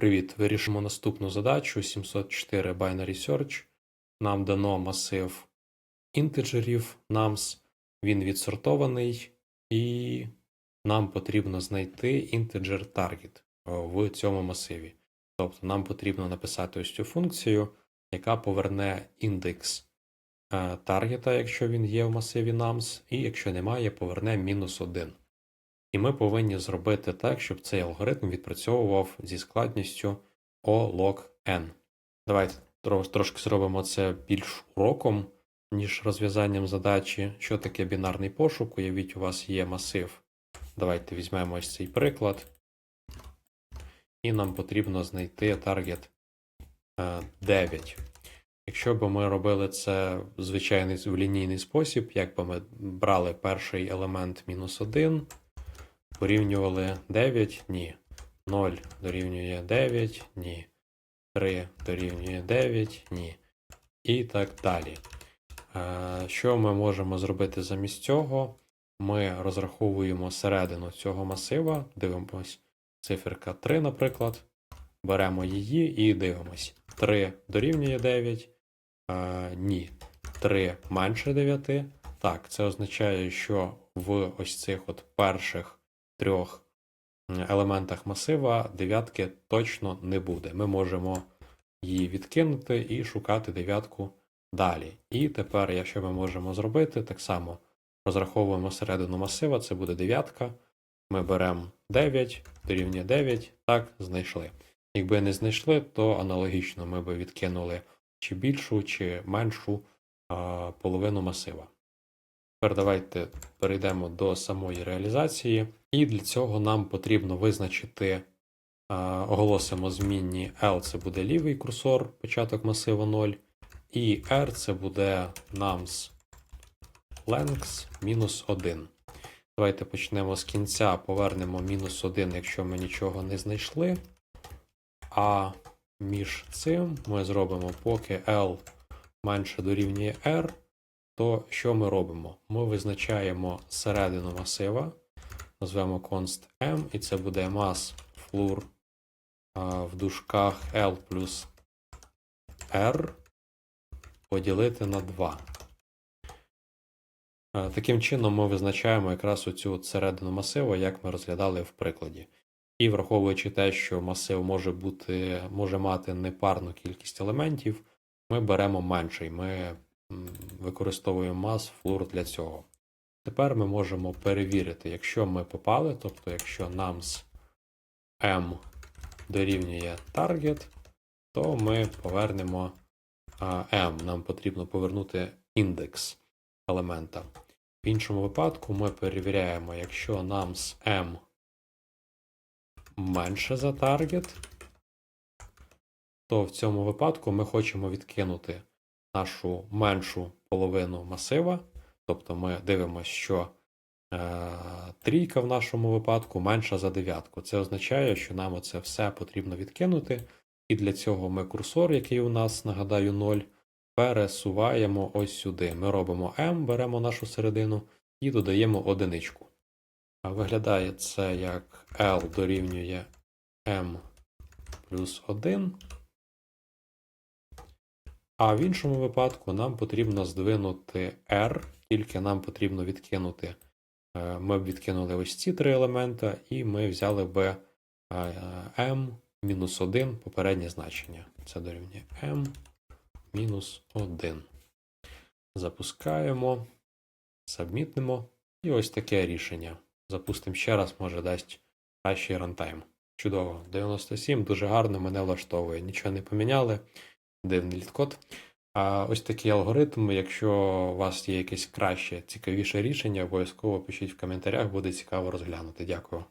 Привіт! Вирішимо наступну задачу 704 Binary Search. Нам дано масив інтеджерів nums, він відсортований, і нам потрібно знайти інтеджер target в цьому масиві. Тобто нам потрібно написати ось цю функцію, яка поверне індекс е, таргета, якщо він є в масиві nums, і якщо немає, поверне мінус 1. І ми повинні зробити так, щоб цей алгоритм відпрацьовував зі складністю O log n. Давайте трошки зробимо це більш уроком, ніж розв'язанням задачі. Що таке бінарний пошук? Уявіть, у вас є масив. Давайте візьмемо ось цей приклад. І нам потрібно знайти таргет е, 9. Якщо б ми робили це в звичайний в лінійний спосіб, як би ми брали перший елемент мінус 1, порівнювали 9, ні. 0 дорівнює 9, ні. 3 дорівнює 9, ні. І так далі. Е, Що ми можемо зробити замість цього? Ми розраховуємо середину цього масива, дивимось циферка 3, наприклад. Беремо її і дивимось. 3 дорівнює 9. Е, ні. 3 менше 9. Так, це означає, що в ось цих от перших трьох елементах масива дев'ятки точно не буде. Ми можемо її відкинути і шукати дев'ятку далі. І тепер, якщо ми можемо зробити, так само розраховуємо середину масива, це буде дев'ятка. Ми беремо 9, дорівнює 9, так, знайшли. Якби не знайшли, то аналогічно ми би відкинули чи більшу, чи меншу а, половину масива. Тепер давайте перейдемо до самої реалізації, і для цього нам потрібно визначити, оголосимо змінні L це буде лівий курсор, початок масива 0, і R це буде nums length мінус 1. Давайте почнемо з кінця, повернемо мінус 1, якщо ми нічого не знайшли. А між цим ми зробимо, поки L менше дорівнює R, то що ми робимо? Ми визначаємо середину масива, назвемо const m, і це буде mass floor в дужках L плюс R поділити на 2. Е, Таким чином ми визначаємо якраз оцю середину масиву, як ми розглядали в прикладі. І враховуючи те, що масив може бути, може мати непарну кількість елементів, ми беремо менший. Ми м, використовуємо mass для цього. Тепер ми можемо перевірити, якщо ми попали, тобто якщо nums m дорівнює target, то ми повернемо m. Нам потрібно повернути індекс елемента. В іншому випадку ми перевіряємо, якщо nums m менше за target, то в цьому випадку ми хочемо відкинути нашу меншу половину масива. Тобто ми дивимося, що е, трійка в нашому випадку менша за дев'ятку. Це означає, що нам оце все потрібно відкинути. І для цього ми курсор, який у нас, нагадаю, 0, пересуваємо ось сюди. Ми робимо m, беремо нашу середину і додаємо одиничку. Виглядає це як L дорівнює m плюс 1. А в іншому випадку нам потрібно здвинути R, тільки нам потрібно відкинути. е, Ми б відкинули ось ці три елемента, і ми взяли би е, m мінус 1 попереднє значення. Це дорівнює m мінус 1. Запускаємо, сабмітнемо. І ось таке рішення. Запустимо ще раз, може дасть кращий рантайм. Чудово. 97, дуже гарно, мене влаштовує. Нічого не поміняли. Дивний літкод. А ось такий алгоритм. Якщо у вас є якесь краще, цікавіше рішення, обов'язково пишіть в коментарях, буде цікаво розглянути. Дякую.